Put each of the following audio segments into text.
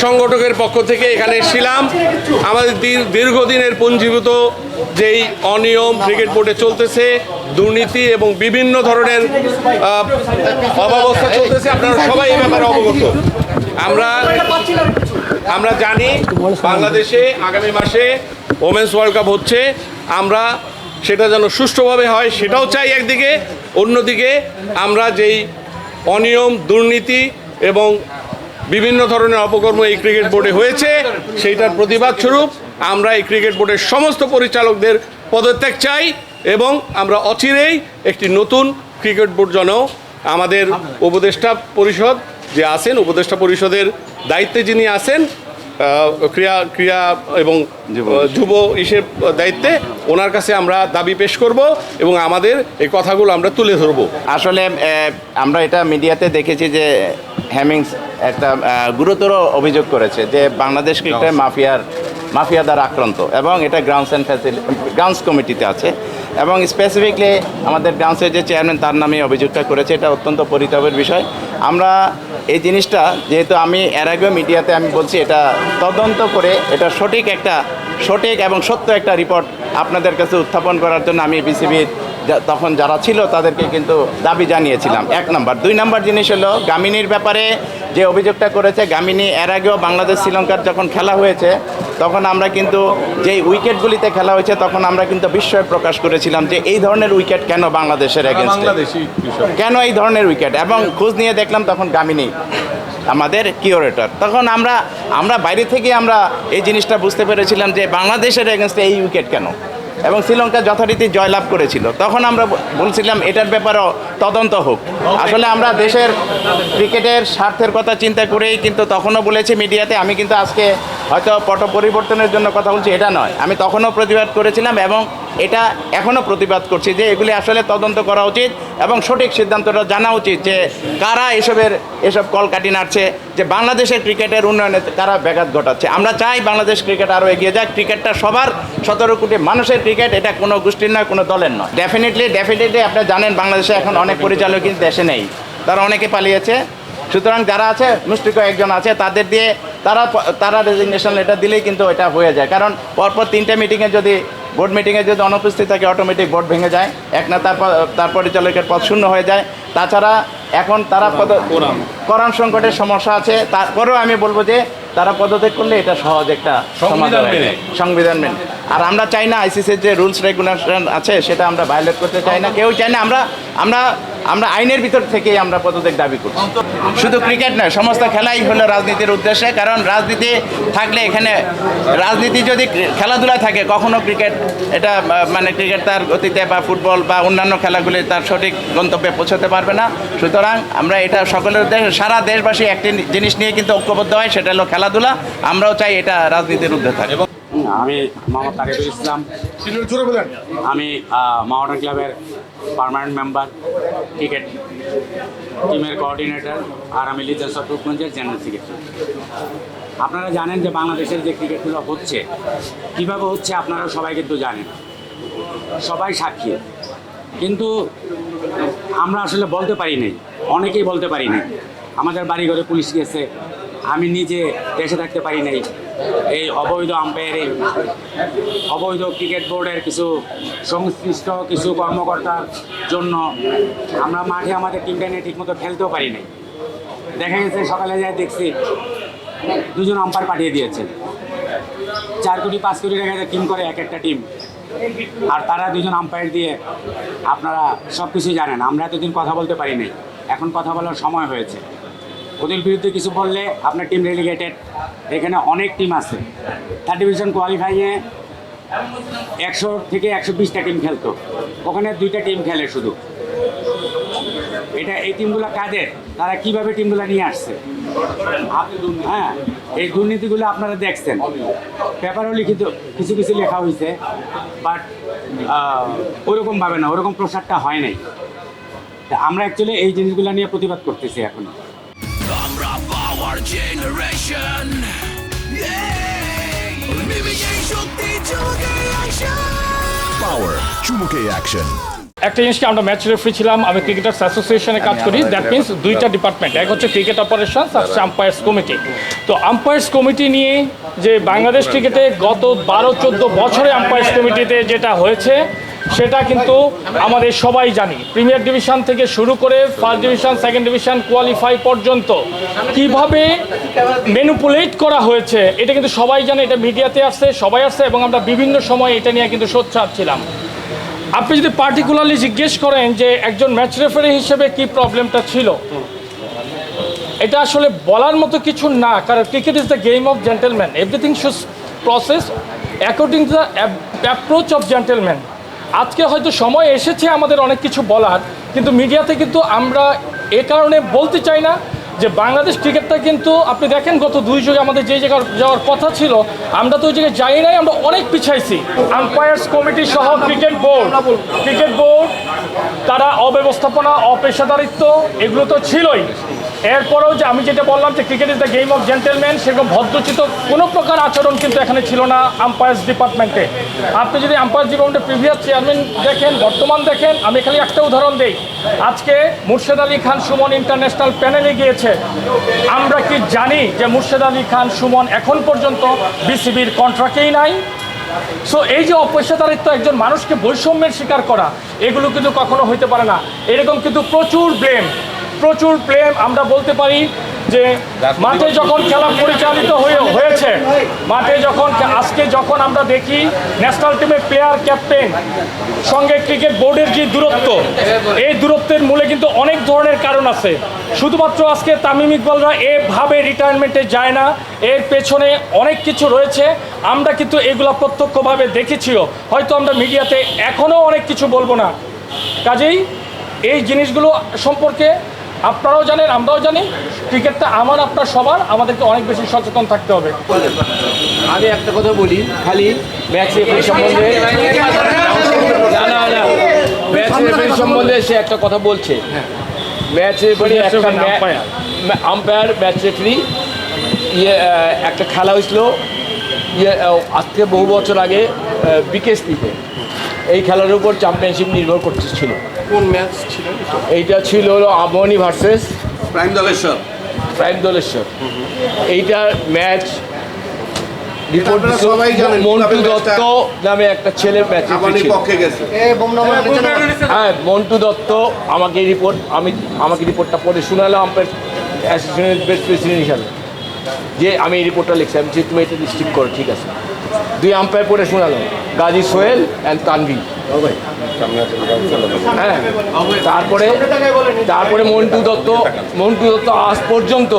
সংগঠকের পক্ষ থেকে এখানে এসেছিলাম। আমাদের দীর- দীর্ঘদিনের পুঞ্জীভূত যেই অনিয়ম ক্রিকেট বোর্ডে চলতেছে, দুর্নীতি এবং বিভিন্ন ধরনের অব্যবস্থা চলতেছে, আপনারা সবাই এই ব্যাপারে অবগত। আমরা আমরা জানি বাংলাদেশে আগামী মাসে ওমেন্স ওয়ার্ল্ড কাপ হচ্ছে। আমরা সেটা যেন সুষ্ঠুভাবে হয়, সেটাও চাই একদিকে। অন্যদিকে আমরা যেই অনিয়ম, দুর্নীতি এবং বিভিন্ন ধরনের অপকর্ম এই ক্রিকেট বোর্ডে হয়েছে, সেইটার প্রতিবাদ স্বরূপ আমরা এই ক্রিকেট বোর্ডের সমস্ত পরিচালকদের পদত্যাগ চাই এবং আমরা অচিরেই একটি নতুন ক্রিকেট বোর্ড যেন আমাদের উপদেষ্টা পরিষদ যে আছেন, উপদেষ্টা পরিষদের দায়িত্বে যিনি আছেন ক্রিয়া ক্রিয়া এবং যুব ইসের দায়িত্বে ওনার কাছে আমরা দাবি পেশ করব এবং আমাদের এই কথাগুলো আমরা তুলে ধরবো। আসলে আমরা এটা মিডিয়াতে দেখেছি যে হ্যামিংস একটা গুরুতর অভিযোগ করেছে যে বাংলাদেশ ক্রিকেটের মাফিয়ার মাফিয়া দ্বারা আক্রান্ত এবং এটা গ্রাউন্ডস অ্যান্ড ফ্যাসিলিটি গ্রাউন্ডস কমিটিতে আছে এবং স্পেসিফিকলি আমাদের গ্রাউন্ডসের যে চেয়ারম্যান তার নামে অভিযোগটা করেছে এটা অত্যন্ত পরিতাপের বিষয়। আমরা এই জিনিসটা যেহেতু আমি এর আগেও মিডিয়াতে আমি বলছি, এটা তদন্ত করে এটা সঠিক একটা, সঠিক এবং সত্য একটা রিপোর্ট আপনাদের কাছে উত্থাপন করার জন্য আমি বিসিবির তখন যারা ছিল তাদেরকে কিন্তু দাবি জানিয়েছিলাম। এক নাম্বার। দুই নাম্বার জিনিস হলো, গামিনীর ব্যাপারে যে অভিযোগটা করেছে, গামিনী এর আগেও বাংলাদেশ শ্রীলঙ্কার যখন খেলা হয়েছে তখন আমরা কিন্তু যেই উইকেটগুলিতে খেলা হয়েছে তখন আমরা কিন্তু বিস্ময় প্রকাশ করেছিলাম যে এই ধরনের উইকেট কেন বাংলাদেশের এগেনস্টে কেন এই ধরনের উইকেট? এবং খোঁজ নিয়ে দেখলাম তখন গামিনী আমাদের কিওরেটর তখন আমরা আমরা বাইরে থেকে আমরা এই জিনিসটা বুঝতে পেরেছিলাম যে বাংলাদেশের এগেনস্টে এই উইকেট কেন? এবং শ্রীলঙ্কা যথারীতি জয়লাভ করেছিল। তখন আমরা বলছিলাম এটার ব্যাপারেও তদন্ত হোক। আসলে আমরা দেশের ক্রিকেটের স্বার্থের কথা চিন্তা করেই কিন্তু তখনও বলেছি মিডিয়াতে আমি কিন্তু আজকে হয়তো পট পরিবর্তনের জন্য কথা বলছি, এটা নয়। আমি তখনও প্রতিবাদ করেছিলাম এবং এটা এখনও প্রতিবাদ করছি যে এগুলি আসলে তদন্ত করা উচিত এবং সঠিক সিদ্ধান্তটা জানা উচিত যে কারা এসবের, এসব কলকাটি নাড়ছে, যে বাংলাদেশের ক্রিকেটের উন্নয়নে কারা ব্যাঘাত ঘটাচ্ছে। আমরা চাই বাংলাদেশ ক্রিকেট আরও এগিয়ে যাক। ক্রিকেটটা সবার, সতেরো কোটি মানুষের ক্রিকেট, এটা কোনো গোষ্ঠীর নয়, কোনো দলের নয়। ডেফিনেটলি ডেফিনেটলি আপনি জানেন বাংলাদেশে এখন অনেক পরিচালক কিন্তু দেশে নেই। তারা অনেকে পালিয়েছে। সুতরাং যারা আছে মুষ্টিক একজন আছে, তাদের দিয়ে তারা তারা রেজিগনেশন লেটার দিলেই কিন্তু এটা হয়ে যায়। কারণ পরপর তিনটে মিটিংয়ে যদি বোর্ড মিটিংয়ে যদি অনুপস্থিত থাকে অটোমেটিক বোর্ড ভেঙে যায়। এক না তারপর তার পরিচালকের পদ শূন্য হয়ে যায়। তাছাড়া এখন তারা পদ করণ সংকটের সমস্যা আছে। তারপরেও আমি বলব যে তারা পদত্যাগ করলে এটা সহজ একটা সমাধান। সংবিধান মেনে। আর আমরা চাই না আইসিসির যে রুলস রেগুলেশন আছে সেটা আমরা ভায়োলেট করতে চাই না। কেউ চাই না আমরা আমরা আমরা আইনের ভিতর থেকেই আমরা পদত্যাগ দাবি করছি। শুধু ক্রিকেট নয়, সমস্ত খেলাই হলো রাজনীতির উদ্দেশ্যে, কারণ রাজনীতি থাকলে এখানে রাজনীতি যদি ক্রি- খেলাধুলায় থাকে, কখনো ক্রিকেট, এটা মানে ক্রিকেট তার গতিতে বা ফুটবল বা অন্যান্য খেলাগুলি তার সঠিক গন্তব্যে পৌঁছতে পারবে না। সুতরাং আমরা এটা সকলের উদ্দেশ্যে, সারা দেশবাসী একটি জিনিস নিয়ে কিন্তু ঐক্যবদ্ধ হয়, সেটা হলো খেলাধুলা। আমরাও চাই এটা রাজনীতির ঊর্ধ্বে থাকে। আমি মোহাম্মদ তারেকুল ইসলাম। আমি মাওয়াটার ক্লাবের পার্মানেন্ট মেম্বার ক্রিকেট টিমের কোঅর্ডিনেটর আর আমি লিজার সফরগঞ্জের জেনারেল সেক্রেটারি আপনারা জানেন যে বাংলাদেশের যে ক্রিকেটগুলো হচ্ছে কীভাবে হচ্ছে আপনারা সবাই কিন্তু জানেন। সবাই সাক্ষী। কিন্তু আমরা আসলে বলতে পারি নাই অনেকেই বলতে পারি নাই। আমাদের বাড়িঘরে পুলিশ গেছে আমি নিজে দেশে থাকতে পারি নাই। এই অবৈধ আম্পায়ারিং অবৈধ ক্রিকেট বোর্ডের কিছু সংশ্লিষ্ট কিছু কর্মকর্তার জন্য আমরা মাঠে আমাদের টিমটা নিয়ে ঠিকমতো খেলতেও পারি নাই। দেখা গেছে সকালে যাই দেখছি দুজন আম্পায়ার পাঠিয়ে দিয়েছে। চার কোটি, পাঁচ কোটি টাকা টিম করে এক একটা টিম আর তারা দুজন আম্পায়ার দিয়ে আপনারা সব কিছুই জানেন। আমরা এতদিন কথা বলতে পারি নাই। এখন কথা বলার সময় হয়েছে। ওদের বিরুদ্ধে কিছু বললে আপনার টিম রেলিগেটেড এখানে অনেক টিম আছে। থার্ড ডিভিশন কোয়ালিফাইয়ে একশো থেকে একশো বিশটা টিম খেলতো। ওখানে দুইটা টিম খেলে শুধু। এটা এই টিমগুলো কাদের? তারা কীভাবে টিমগুলো নিয়ে আসছে? হ্যাঁ এই দুর্নীতিগুলো আপনারা দেখছেন। পেপারও লিখিত কিছু কিছু লেখা হয়েছে বাট ওরকমভাবে না, ওরকম প্রসারটা হয় নাই। আমরা অ্যাকচুয়ালি এই জিনিসগুলো নিয়ে প্রতিবাদ করতেছি এখন। আসা Power চুমুকে অ্যাকশন একটা জিনিসকে আমরা ম্যাচ রেফারি ছিলাম আমি ক্রিকেটার্স অ্যাসোসিয়েশনে কাজ করি। দ্যাট মিনস দুইটা ডিপার্টমেন্ট এক হচ্ছে ক্রিকেট অপারেশনস আর আম্পায়ার্স কমিটি তো তো আম্পায়ার্স কমিটি নিয়ে যে বাংলাদেশ ক্রিকেটে গত বারো চোদ্দ বছরে আম্পায়ার্স কমিটিতে যেটা হয়েছে সেটা কিন্তু আমাদের সবাই জানি। প্রিমিয়ার ডিভিশন থেকে শুরু করে first division second division qualify পর্যন্ত কীভাবে ম্যানুপুলেট করা হয়েছে, এটা কিন্তু সবাই জানে, এটা মিডিয়াতে আসছে, সবাই আসছে এবং আমরা বিভিন্ন সময় এটা নিয়ে কিন্তু সোচ্চার ছিলাম। আপনি যদি পার্টিকুলারলি জিজ্ঞেস করেন যে একজন ম্যাচ রেফারি হিসেবে কি প্রবলেমটা ছিল, এটা আসলে বলার মতো কিছু না, কারণ cricket is the game of gentleman everything should process according to the approach of gentleman আজকে হয়তো সময় এসেছে আমাদের অনেক কিছু বলার, কিন্তু মিডিয়াতে কিন্তু আমরা এ কারণে বলতে চাই না যে বাংলাদেশ ক্রিকেটটা কিন্তু, আপনি দেখেন গত দুই যুগে আমাদের যে জায়গায় যাওয়ার কথা ছিল, আমরা তো ওই জায়গায় যাই নাই, আমরা অনেক পিছাইছি। আম্পায়ার্স কমিটি সহ ক্রিকেট বোর্ড ক্রিকেট বোর্ড তারা অব্যবস্থাপনা, অপেশাদারিত্ব, এগুলো তো ছিলই। এরপরেও যে আমি যেটা বললাম যে cricket is the game of gentleman সেরকম ভদ্রচিত কোনো প্রকার আচরণ কিন্তু এখানে ছিল না আম্পায়ার্স ডিপার্টমেন্টে আপনি যদি আম্পায়ার্স ডিপার্টমেন্টের প্রিভিয়াস চেয়ারম্যান দেখেন, বর্তমান দেখেন, আমি খালি একটা উদাহরণ দিই। আজকে মুর্শেদ আলী খান সুমন ইন্টারন্যাশনাল প্যানেলে গিয়েছে। আমরা কি জানি যে মুর্শেদ আলী খান সুমন এখন পর্যন্ত বিসিবির কন্ট্রাক্টেই নাই? সো এই যে অপেশাদারিত্ব একজন মানুষকে বৈষম্যের শিকার করা, এগুলো কিন্তু কখনো হইতে পারে না। এরকম কিন্তু প্রচুর ব্লেম প্রচুর ব্লেম আমরা বলতে পারি যে মাঠে যখন খেলা পরিচালিত হয়ে হয়েছে, মাঠে যখন আজকে যখন আমরা দেখি ন্যাশনাল টিমের প্লেয়ার ক্যাপ্টেন সঙ্গে ক্রিকেট বোর্ডের যে দূরত্ব, এই দূরত্বের মূলে কিন্তু অনেক ধরনের কারণ আছে। শুধুমাত্র আজকে তামিম ইকবালরা এভাবে রিটায়ারমেন্টে যায় না, এর পেছনে অনেক কিছু রয়েছে। আমরা কিন্তু এগুলা প্রত্যক্ষভাবে দেখেছিও। হয়তো আমরা মিডিয়াতে এখনও অনেক কিছু বলব না। কাজেই এই জিনিসগুলো সম্পর্কে আপনারাও জানেন আমরাও জানি। ক্রিকেটটা আমার আপনার সবার। আমাদেরকে অনেক বেশি সচেতন থাকতে হবে। আমি একটা কথা বলি খালি ম্যাচ রেফারি সম্বন্ধে না না না। ম্যাচ রেফারি সম্বন্ধে সে একটা কথা বলছে। ম্যাচ রেফারি একটা আম্পায়ার ম্যাচ রেফারি ইয়ে একটা খেলা হয়েছিল ইয়ে আহ, আজ থেকে বহু বছর আগে বিকেএসপিতে। এই খেলার উপর চ্যাম্পিয়নশিপ নির্ভর করতেছিল। কোন ম্যাচ ছিল? এইটা ছিল হলো আমনি versus prime Doleshwar. Prime Doleshwar. এইটার ম্যাচ রিপোর্ট সবাই জানেন মন্টু দত্ত নামে একটা ছেলে ম্যাচ আবানি পক্ষে গেছে। হ্যাঁ মন্টু দত্ত আমাকে রিপোর্ট আমি আমাকে রিপোর্টটা পড়ে শোনালো বেস্ট প্রেসিডেন্ট হিসাবে। যে আমি এই রিপোর্টটা লিখছি আমি যে তুমি এটা ডিস্ট্রিক্ট করো ঠিক আছে। দুই আম্পায়ার পড়ে শোনালো। গাজী সোহেল অ্যান্ড তানভি। হ্যাঁ। তারপরে তারপরে মন্টু দত্ত মন্টু দত্ত আজ পর্যন্ত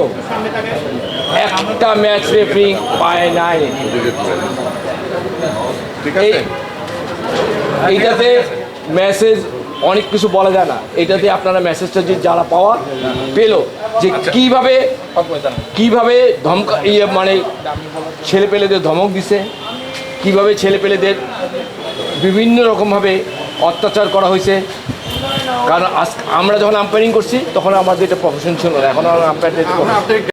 একটা ম্যাচ রেফারি পায় নাই। এইটাতে মেসেজ অনেক কিছু বলা যায় না। এটাতে আপনারা মেসেজটা যে যারা পাওয়া পেল যে কীভাবে কীভাবে ধমকা ইয়ে মানে ছেলে পেলেদের ধমক দিছে কীভাবে ছেলে পেলেদের বিভিন্ন রকমভাবে অত্যাচার করা হয়েছে। কারণ আমরা যখন আম্পায়ারিং করছি, তখন আমাদের এটা প্রফেশন ছিল এখন আম্পায়ারদের